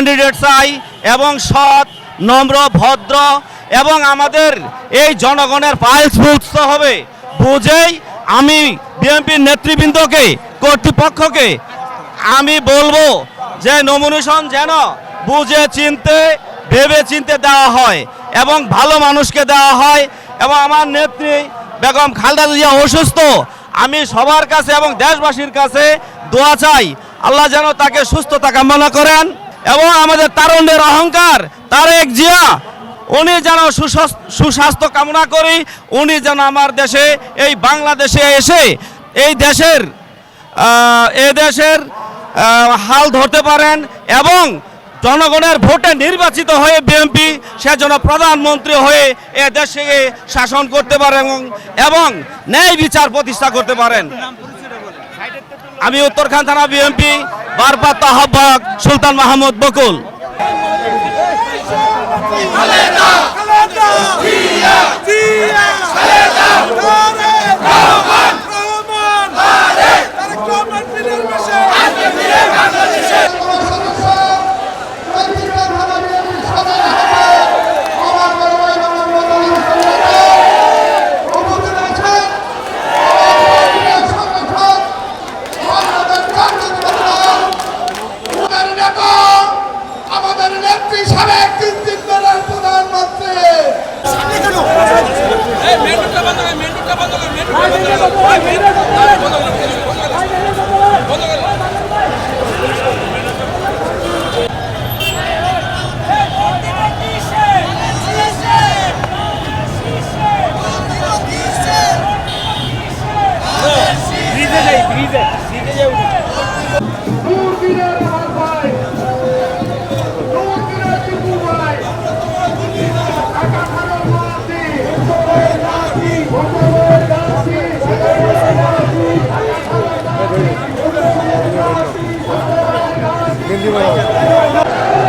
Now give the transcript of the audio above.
Candidate চাই এবং সৎ, নম্র, ভদ্র এবং আমাদের এই জনগণের পাইলস বুঝতে হবে। বুঝেই আমি বিএনপির নেতৃবৃন্দকে, কর্তৃপক্ষকে আমি বলব যে নমিনেশন যেন বুঝে চিনতে, ভেবে চিনতে দেওয়া হয় এবং ভালো মানুষকে দেওয়া হয় এবং আমার নেত্রী বেগম খালেদা অসুস্থ, আমি সবার কাছে এবং দেশবাসীর কাছে দোয়া চাই। আল্লাহ যেন তাকে সুস্থতা কামনা করেন। এবং আমাদের তারুণ্যের অহংকার তারেক জিয়া। উনি যেন সুস্বাস- সুস্বাস্থ্য কামনা করি, উনি যেন আমার দেশে, এই বাংলাদেশে এসে, এই দেশের এ দেশের হাল ধরতে পারেন এবং জনগণের ভোটে নির্বাচিত হয়ে বিএনপি সে যেন প্রধানমন্ত্রী হয়ে এ দেশে শাসন করতে পারেন এবং ন্যায় বিচার প্রতিষ্ঠা করতে পারেন। আমি উত্তরখান থানা বিএমপি ভারপ্রাপ্ত আহ্বায়ক সুলতান মাহমুদ বকুল। তিনি সাবেক তিন তিনবারের প্রধানমন্ত্রী। Brisa, Brisa, Brisa, Brisa. Спасибо.